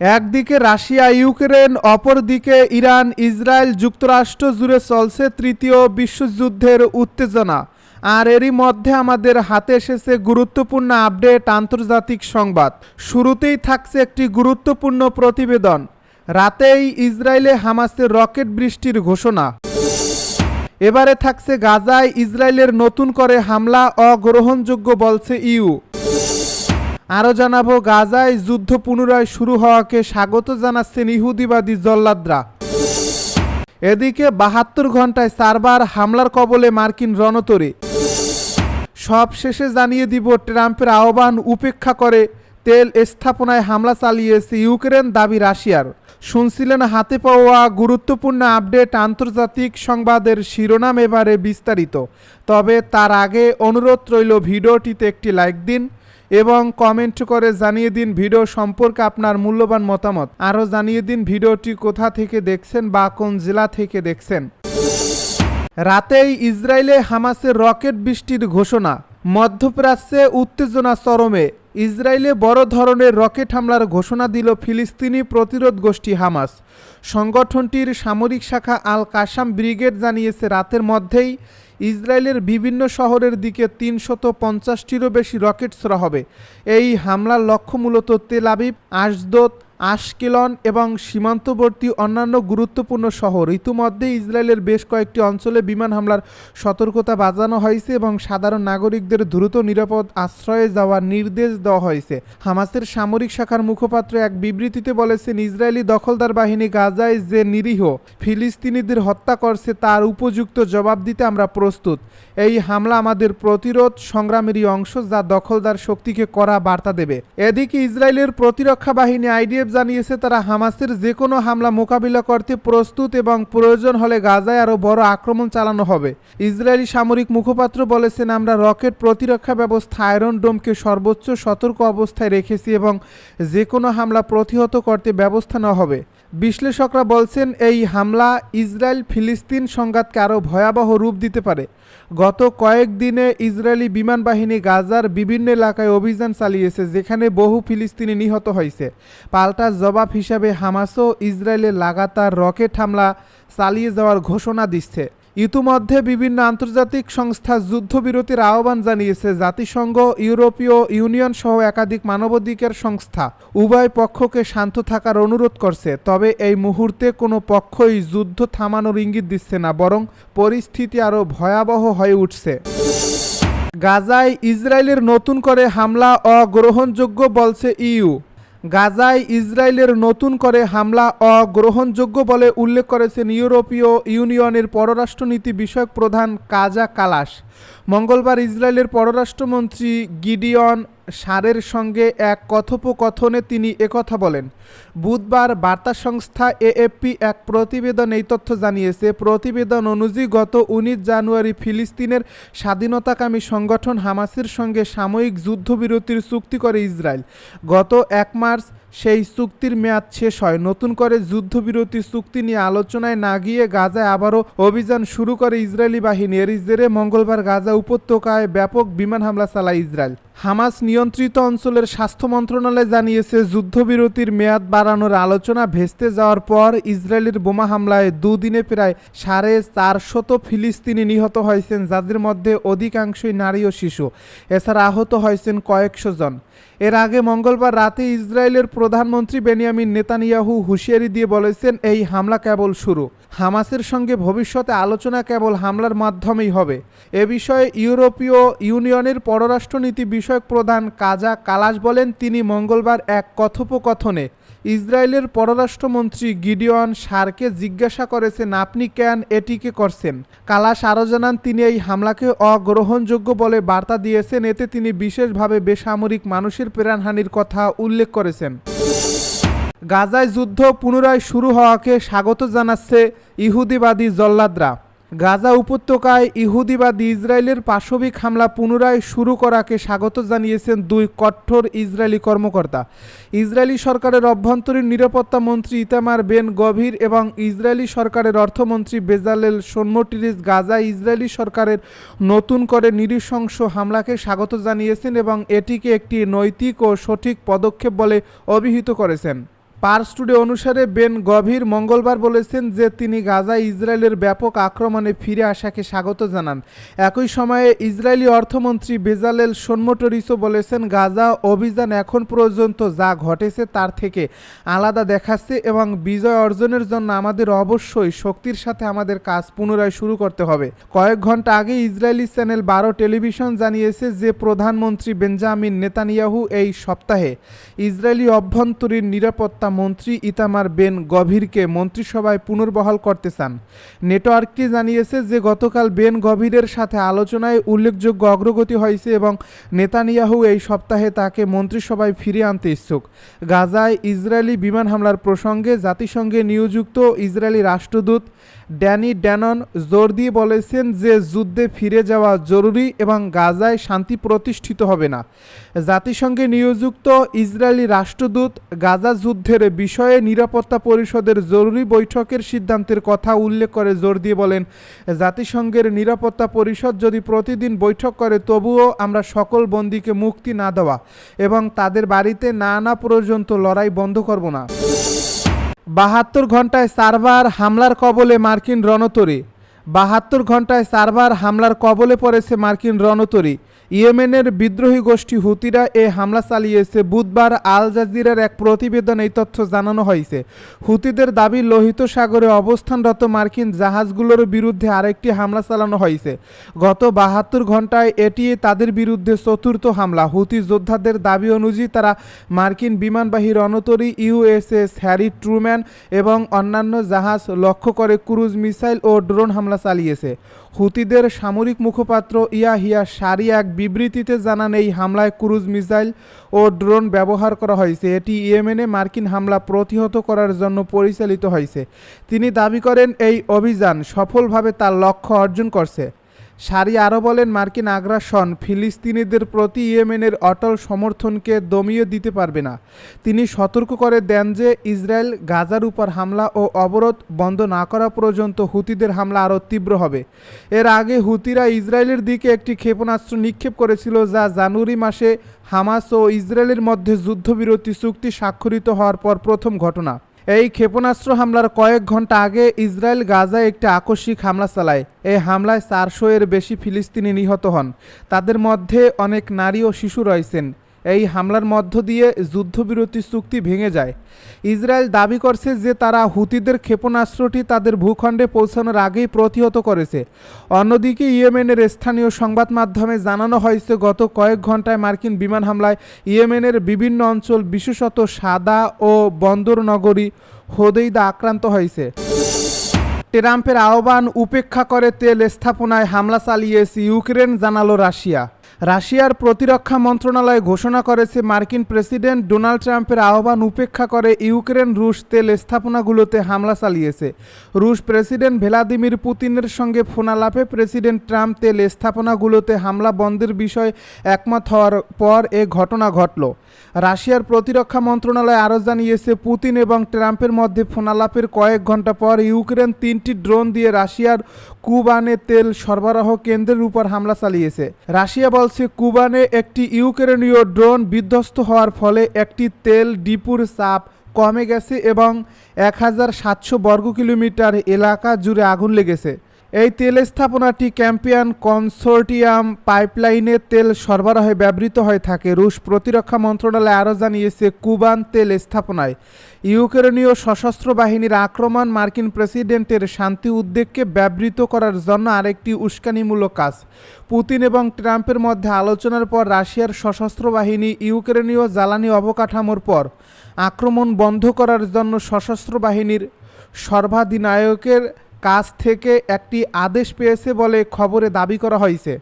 একদিকে Russia, Ukraine, অপরদিকে Iran, Israel যুক্তরাষ্ট্র জুড়ে চলছে তৃতীয় বিশ্বযুদ্ধের উত্তেজনা। আর এরই মধ্যে আমাদের হাতে এসেছে গুরুত্বপূর্ণ আপডেট আন্তর্জাতিক সংবাদ। শুরুতেই থাকছে একটি গুরুত্বপূর্ণ প্রতিবেদন। রাতেই ইসরায়েলে হামাসের রকেট বৃষ্টির ঘোষণা। এবারে থাকছে গাজায় ইসরায়েলের নতুন করে হামলা, অগ্রহণযোগ্য বলছে ইউ। আরও জানাব, গাজায় যুদ্ধ পুনরায় শুরু হওয়াকে স্বাগত জানাচ্ছেন ইহুদিবাদী জল্লাদরা। এদিকে বাহাত্তর ঘন্টায় চারবার হামলার কবলে মার্কিন রণতরে। সব শেষে জানিয়ে দিব, ট্রাম্পের আহ্বান উপেক্ষা করে তেল স্থাপনায় হামলা চালিয়েছে ইউক্রেন দাবি রাশিয়ার। শুনছিলেন, হাতে পাওয়া গুরুত্বপূর্ণ আপডেট আন্তর্জাতিক সংবাদের শিরোনাম এবারে বিস্তারিত। তবে তার আগে অনুরোধ রইল, ভিডিওটিতে একটি লাইক দিন এবং কমেন্ট করে জানিয়ে দিন ভিডিও সম্পর্কে আপনার মূল্যবান মতামত। আরও জানিয়ে দিন ভিডিওটি কোথা থেকে দেখছেন বা কোন জেলা থেকে দেখছেন। রাতেই ইসরায়েলে হামাসের রকেট বৃষ্টির ঘোষণা। মধ্যপ্রাচ্যে উত্তেজনা চরমে। ইসরায়েলে বড় ধরনের রকেট হামলার ঘোষণা দিল ফিলিস্তিনি প্রতিরোধ গোষ্ঠী হামাস। সংগঠনটির সামরিক শাখা আল কাসাম ব্রিগেড জানিয়েছে, রাতের মধ্যেই ইসরায়েলের বিভিন্ন শহরের দিকে তিনশত পঞ্চাশটিরও বেশি রকেট ছোড়া হবে। এই হামলার লক্ষ্য মূলত তেল আবিব আশদোত আশকেলন এবং সীমান্তবর্তী অন্যান্য গুরুত্বপূর্ণ শহর। ইতিমধ্যে ইসরায়েলের বেশ কয়েকটি অঞ্চলে বিমান হামলার সতর্কতা বাজানো হয়েছে এবং সাধারণ নাগরিকদের দ্রুত নিরাপদ আশ্রয়ে যাওয়ার নির্দেশ দেওয়া হয়েছে। হামাসের সামরিক শাখার মুখপাত্র এক বিবৃতিতে বলেছেন, ইসরায়েলি দখলদার বাহিনী গাজায় যে নিরীহ ফিলিস্তিনিদের হত্যা করছে, তার উপযুক্ত জবাব দিতে আমরা প্রস্তুত। এই হামলা আমাদের প্রতিরোধ সংগ্রামেরই অংশ যা দখলদার শক্তিকে করা বার্তা দেবে। এদিকে ইসরায়েলের প্রতিরক্ষা বাহিনী আইডিএফ জানিয়েছে, তারা হামাসের যে কোনো হামলা মোকাবিলা করতে প্রস্তুত এবং প্রয়োজন হলে গাজায় আরও বড় আক্রমণ চালানো হবে। ইসরায়েলি সামরিক মুখপাত্র বলেছেন, আমরা রকেট প্রতিরক্ষা ব্যবস্থা আয়রন ডোমকে সর্বোচ্চ সতর্ক অবস্থায় রেখেছি এবং যে কোনো হামলা প্রতিহত করতে ব্যবস্থা নেওয়া হবে। বিশ্লেষকরা বলছেন, এই হামলা ইসরায়েল ফিলিস্তিন সংঘাতকে আরও ভয়াবহ রূপ দিতে পারে। গত কয়েকদিনে ইসরায়েলি বিমান বাহিনী গাজার বিভিন্ন এলাকায় অভিযান চালিয়েছে, যেখানে বহু ফিলিস্তিনি নিহত হয়েছে। পাল্টা জবাব হিসাবে হামাসও ইসরায়েলে লাগাতার রকেট হামলা চালিয়ে যাওয়ার ঘোষণা দিচ্ছে। ইতিমধ্যে বিভিন্ন আন্তর্জাতিক সংস্থা যুদ্ধবিরতির আহ্বান জানিয়েছে জাতিসংঘ, ইউরোপীয় ইউনিয়ন সহ একাধিক মানবাধিকার সংস্থা। উভয় পক্ষকে শান্ত থাকার অনুরোধ করছে, তবে এই মুহূর্তে কোনো পক্ষই যুদ্ধ থামানোর ইঙ্গিত দিচ্ছে না, বরং পরিস্থিতি আরও ভয়াবহ হয়ে উঠছে। গাজায় ইসরায়েলের নতুন করে হামলা অগ্রহণযোগ্য বলছে ইইউ গাজায় ইসরায়েলের নতুন করে হামলা অগ্রহণযোগ্য বলে উল্লেখ করেছেন ইউরোপীয় ইউনিয়নের পররাষ্ট্রনীতি বিষয়ক প্রধান কাজা কালাস মঙ্গলবার ইসরায়েলের পররাষ্ট্রমন্ত্রী গিডিয়ন সারের সঙ্গে এক কথোপকথনে তিনি একথা বলেন, বুধবার বার্তা সংস্থা এএফপি এক প্রতিবেদন এই তথ্য জানিয়েছে, প্রতিবেদন অনুযায়ী গত উনিশ জানুয়ারি ফিলিস্তিনের স্বাধীনতাকামী সংগঠন হামাসের সঙ্গে সাময়িক যুদ্ধবিরতির চুক্তি করে ইসরায়েল। গত এক মার্চ সেই চুক্তির মেয়াদ শেষ হয়। নতুন করে যুদ্ধবিরতি চুক্তি নিয়ে আলোচনায় না গিয়ে গাজায় আবারও অভিযান শুরু করে ইসরায়েলি বাহিনী। এর জেরে মঙ্গলবার গাজা উপত্যকায় ব্যাপক বিমান হামলা চালায় ইসরায়েল। হামাস নিয়ন্ত্রিত অঞ্চলের স্বাস্থ্য মন্ত্রণালয় জানিয়েছে, যুদ্ধবিরতির মেয়াদ বাড়ানোর আলোচনা ভেস্তে যাওয়ার পর ইসরায়েলের বোমা হামলায় দুদিনে প্রায় সাড়ে চারশত ফিলিস্তিনি নিহত হয়েছেন, যাদের মধ্যে অধিকাংশই নারী ও শিশু। এছাড়া আহত হয়েছেন কয়েকশো জন। এর আগে মঙ্গলবার রাতে ইসরায়েলের প্রধানমন্ত্রী বেনিয়ামিন নেতানিয়াহু হুঁশিয়ারি দিয়ে বলেছেন, এই হামলা কেবল শুরু। হামাসের সঙ্গে ভবিষ্যতে আলোচনা কেবল হামলার মাধ্যমেই হবে। এ বিষয়ে ইউরোপীয় ইউনিয়নের পররাষ্ট্রনীতি বিষয়ক প্রধান কাজা কালাস বলেন, তিনি মঙ্গলবার এক কথোপকথনে ইসরায়েলের পররাষ্ট্রমন্ত্রী গিডিয়ন সারকে জিজ্ঞাসা করেছেন, আপনি কেন এটিকে করছেন? কালাস আরও জানান, তিনি এই হামলাকে অগ্রহণযোগ্য বলে বার্তা দিয়েছেন। এতে তিনি বিশেষভাবে বেসামরিক মানুষের প্রাণহানির কথা উল্লেখ করেছেন। গাজায় যুদ্ধ পুনরায় শুরু হওয়াকে স্বাগত জানাচ্ছে ইহুদিবাদী জল্লাদরা। গাজা উপত্যকায় ইহুদিবাদী ইসরায়েলের পাশবিক হামলা পুনরায় শুরু করাকে স্বাগত জানিয়েছেন দুই কঠোর ইসরায়েলি কর্মকর্তা। ইসরায়েলি সরকারের অভ্যন্তরীণ নিরাপত্তা মন্ত্রী ইতামার বেন গভীর এবং ইসরায়েলি সরকারের অর্থমন্ত্রী বেজালেল সোনমটিরিস গাজা ইসরায়েলি সরকারের নতুন করে নৃশংস হামলাকে স্বাগত জানিয়েছেন এবং এটিকে একটি নৈতিক ও সঠিক পদক্ষেপ বলে অভিহিত করেছেন। পার্স টুডে অনুসারে বেন গভীর মঙ্গলবার বলেছেন যে তিনি গাজায় ইসরায়েলের ব্যাপক আক্রমণে ফিরে আসাকে স্বাগত জানান। একই সময়ে ইসরায়েলি অর্থমন্ত্রী বেজালেল সোনমোটরিসও বলেছেন, গাজা অভিযান এখন পর্যন্ত যা ঘটেছে তার থেকে আলাদা দেখাচ্ছে এবং বিজয় অর্জনের জন্য আমাদের অবশ্যই শক্তির সাথে আমাদের কাজ পুনরায় শুরু করতে হবে। কয়েক ঘণ্টা আগে ইসরায়েলি চ্যানেল বারো টেলিভিশন জানিয়েছে যে প্রধানমন্ত্রী বেঞ্জামিন নেতানিয়াহু এই সপ্তাহে ইসরায়েলি অভ্যন্তরীণ নিরাপত্তা মন্ত্রী ইতামার বেন গভীরকে মন্ত্রিসভায় পুনর্বহাল করতে চান। নেটওয়ার্কটি জানিয়েছে যে গতকাল বেন গভীরের সাথে আলোচনায় উল্লেখযোগ্য অগ্রগতি হয়েছে এবং নেতানিয়াহু এই সপ্তাহে তাকে মন্ত্রিসভায় ফিরে আনতে ইচ্ছুক। গাজায় ইসরায়েলি বিমান হামলার প্রসঙ্গে জাতিসংঘে নিয়োজিত ইসরায়েলি রাষ্ট্রদূত ড্যানি ড্যানন জোর দিয়ে বলেছেন যে যুদ্ধে ফিরে যাওয়া জরুরি এবং গাজায় শান্তি প্রতিষ্ঠিত হবে না। জাতিসংঘে নিয়োজিত ইসরায়েলি রাষ্ট্রদূত গাজা যুদ্ধের বিষয়ে নিরাপত্তা পরিষদের জরুরি বৈঠকের সিদ্ধান্তের কথা উল্লেখ করে জোর দিয়ে বলেন, জাতিসংঘের নিরাপত্তা পরিষদ যদি প্রতিদিন বৈঠক করে, তবুও আমরা সকল বন্দীকে মুক্তি না দেওয়া এবং তাদের বাড়িতে না আনা পর্যন্ত লড়াই বন্ধ করব না। বাহাত্তর ঘন্টায় সার্ভার হামলার কবলে মার্কিন রণতরী। বাহাত্তর ঘন্টায় সার্ভার হামলার কবলে পড়েছে মার্কিন রণতরী। ইয়েমেনের বিদ্রোহী গোষ্ঠী হুতিরা এ হামলা চালিয়েছে। বুধবার আল জাজিরার এক প্রতিবেদন এই তথ্য জানানো হয়েছে। হুতিদের দাবি, লোহিত সাগরে অবস্থানরত মার্কিন জাহাজগুলোর বিরুদ্ধে আরেকটি হামলা চালানো হয়েছে। গত বাহাত্তর ঘন্টায় এটি তাদের বিরুদ্ধে চতুর্থ হামলা। হুতি যোদ্ধাদের দাবি অনুযায়ী তারা মার্কিন বিমানবাহী রণতরী ইউএসএস হ্যারি ট্রুম্যান এবং অন্যান্য জাহাজ লক্ষ্য করে ক্রুজ মিসাইল ও ড্রোন হামলা চালিয়েছে। হুতিদের সামরিক মুখপাত্র ইয়াহিয়া সারি এক বিবৃতিতে জানান, এই হামলায় ক্রুজ মিসাইল ও ড্রোন ব্যবহার করা হয়েছে। এটি ইয়েমেনে মার্কিন হামলা প্রতিহত করার জন্য পরিচালিত হয়েছে। তিনি দাবি করেন, এই অভিযান সফলভাবে তার লক্ষ্য অর্জন করছে। সারি আরও বলেন, মার্কিন আগ্রাসন ফিলিস্তিনিদের প্রতি ইয়েমেনের অটল সমর্থনকে দমিয়ে দিতে পারবে না। তিনি সতর্ক করে দেন যে, ইসরায়েল গাজার উপর হামলা ও অবরোধ বন্ধ না করা পর্যন্ত হুতিদের হামলা আরও তীব্র হবে। এর আগে হুতিরা ইসরায়েলের দিকে একটি ক্ষেপণাস্ত্র নিক্ষেপ করেছিল, যা জানুয়ারি মাসে হামাস ও ইসরায়েলের মধ্যে যুদ্ধবিরতি চুক্তি স্বাক্ষরিত হওয়ার পর প্রথম ঘটনা। এই ক্ষেপণাস্ত্র হামলার কয়েক ঘণ্টা আগে ইসরায়েল গাজায় একটি আকস্মিক হামলা চালায়। এই হামলায় চারশো এর বেশি ফিলিস্তিনি নিহত হন। তাদের মধ্যে অনেক নারী ও শিশু রয়েছেন। এই হামলার মধ্য দিয়ে যুদ্ধবিরতি চুক্তি ভেঙে যায়। ইসরায়েল দাবি করছে যে তারা হুতিদের ক্ষেপণাস্ত্রটি তাদের ভূখণ্ডে পৌঁছানোর আগেই প্রতিহত করেছে। অন্যদিকে ইয়েমেনের স্থানীয় সংবাদ মাধ্যমে জানানো হয়েছে, গত কয়েক ঘন্টায় মার্কিন বিমান হামলায় ইয়েমেনের বিভিন্ন অঞ্চল, বিশেষত সাদা ও বন্দর নগরী হোদেইদা আক্রান্ত হয়েছে। ট্রাম্পের আহ্বান উপেক্ষা করে তেল স্থাপনায় হামলা চালিয়েছে ইউক্রেন, জানালো রাশিয়া। রাশিয়ার প্রতিরক্ষা মন্ত্রণালয় ঘোষণা করেছে মার্কিন প্রেসিডেন্ট ডোনাল্ড ট্রাম্পের আহ্বান উপেক্ষা করে ইউক্রেন রুশ তেল স্থাপনাগুলোতে হামলা চালিয়েছে। রুশ প্রেসিডেন্ট ভ্লাদিমির পুতিনের সঙ্গে ফোনালাপে প্রেসিডেন্ট ট্রাম্প তেল স্থাপনাগুলোতে হামলা বন্ধের বিষয়ে একমত হওয়ার পর এ ঘটনা ঘটল। রাশিয়ার প্রতিরক্ষা মন্ত্রণালয় আরও জানিয়েছে, পুতিন এবং ট্রাম্পের মধ্যে ফোনালাপের কয়েক ঘণ্টা পর ইউক্রেন তিনটি ড্রোন দিয়ে রাশিয়ার কুবানে তেল সরবরাহ কেন্দ্রের উপর হামলা চালিয়েছে। রাশিয়া বলছে, কুবানে একটি ইউক্রেনীয় ড্রোন বিধ্বস্ত হওয়ার ফলে একটি তেল ডিপুর চাপ কমে গেছে এবং এক হাজার সাতশো বর্গ কিলোমিটার এলাকা জুড়ে আগুন লেগেছে। এই তেল স্থাপনাটি ক্যাম্পিয়ান কনসোর্টিয়াম পাইপলাইনে তেল সরবরাহে ব্যবহৃত হয়ে থাকে। রুশ প্রতিরক্ষা মন্ত্রণালয় আরও জানিয়েছে, কুবান তেল স্থাপনায় ইউক্রেনীয় সশস্ত্র বাহিনীর আক্রমণ মার্কিন প্রেসিডেন্টের শান্তি উদ্বেগকে ব্যবহৃত করার জন্য আরেকটি উস্কানিমূলক কাজ। পুতিন এবং ট্রাম্পের মধ্যে আলোচনার পর রাশিয়ার সশস্ত্র বাহিনী ইউক্রেনীয় জ্বালানি অবকাঠামোর পর আক্রমণ বন্ধ করার জন্য সশস্ত্র বাহিনীর সর্বাধিনায়কের কাছ থেকে একটি আদেশ পেয়েছে বলে খবরে দাবি করা হয়েছে।